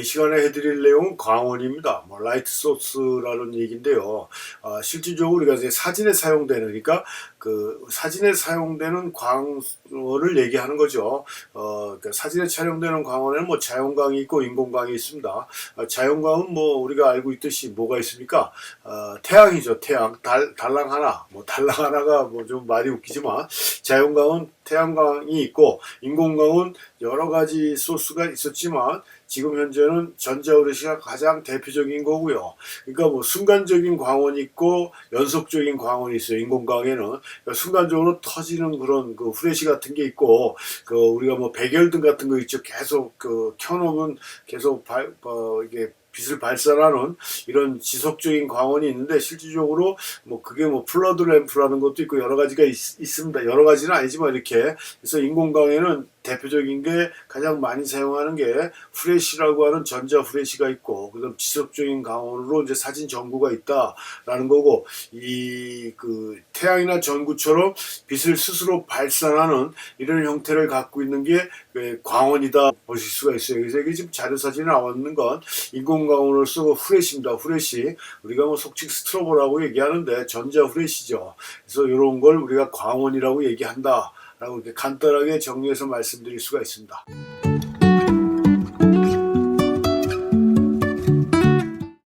이 시간에 해드릴 내용은 광원입니다. 뭐 라이트 소스라는 얘기인데요. 아, 실질적으로 우리가 이제 사진에 사용되는 그러니까 그 사진에 사용되는 광원을 얘기하는 거죠. 어, 그러니까 사진에 촬영되는 광원에는 뭐 자연광이 있고 인공광이 있습니다. 아, 자연광은 뭐 우리가 알고 있듯이 뭐가 있습니까? 어, 태양이죠. 태양. 달, 달랑 하나. 뭐 달랑 하나가 뭐 좀 말이 웃기지만 자연광은 태양광이 있고 인공광은 여러 가지 소스가 있었지만 지금 현재는 전자우레시가 가장 대표적인 거고요. 그러니까 뭐 순간적인 광원이 있고 연속적인 광원이 있어요. 인공광에는 그러니까 순간적으로 터지는 그런 그 후레쉬 같은 게 있고 그 우리가 뭐 백열등 같은 거 있죠. 계속 그 켜놓으면 계속 발, 어, 이게 빛을 발산하는 이런 지속적인 광원이 있는데 실질적으로 뭐 그게 뭐 플러드 램프라는 것도 있고 여러 가지가 있, 습니다. 여러 가지는 아니지만 이렇게. 그래서 인공광에는 대표적인 게 가장 많이 사용하는 게 후레쉬라고 하는 전자 후레쉬가 있고 그다음 지속적인 광원으로 이제 사진 전구가 있다라는 거고 이 그 태양이나 전구처럼 빛을 스스로 발산하는 이런 형태를 갖고 있는 게왜 광원이다 보실 수가 있어요. 그래서 이게 지금 자료 사진에 나왔는 건 인공광원을 쓰고 후레쉬입니다. 후레쉬 우리가 뭐 속칭 스트로보라고 얘기하는데 전자 후레쉬죠. 그래서 이런 걸 우리가 광원이라고 얘기한다 라고 이렇게 간단하게 정리해서 말씀드릴 수가 있습니다.